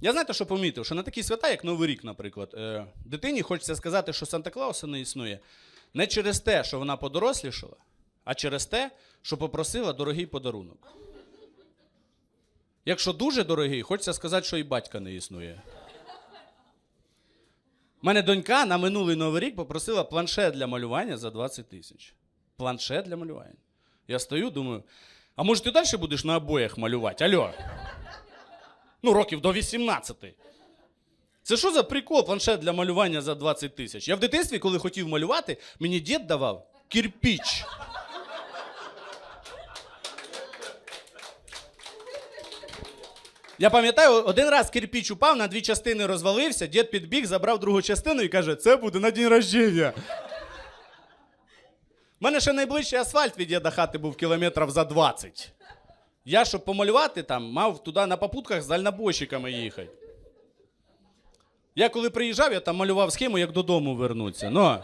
Я знаєте, що помітив? Що на такі свята, як Новий рік, наприклад, е, дитині хочеться сказати, що Санта Клауса не існує. Не через те, що вона подорослішала, а через те, що попросила дорогий подарунок. Якщо дуже дорогий, хочеться сказати, що і батька не існує. У мене донька на минулий новий рік попросила планшет для малювання за 20 тисяч. Планшет для малювання. Я стою, думаю, а може ти далі будеш на обоях малювати? Альо? Ну, років до 18. Це що за прикол планшет для малювання за 20 тисяч? Я в дитинстві, коли хотів малювати, мені дід давав кирпіч. Я пам'ятаю, один раз кирпіч упав, на дві частини розвалився, дід підбіг, забрав другу частину і каже: це буде на день рождення. У мене ще найближчий асфальт від діда хати був кілометрів за 20. Я, щоб помалювати там, мав туди на попутках з дальнобойщиками їхати. Я коли приїжджав, я там малював схему, як додому вернуться. Ну,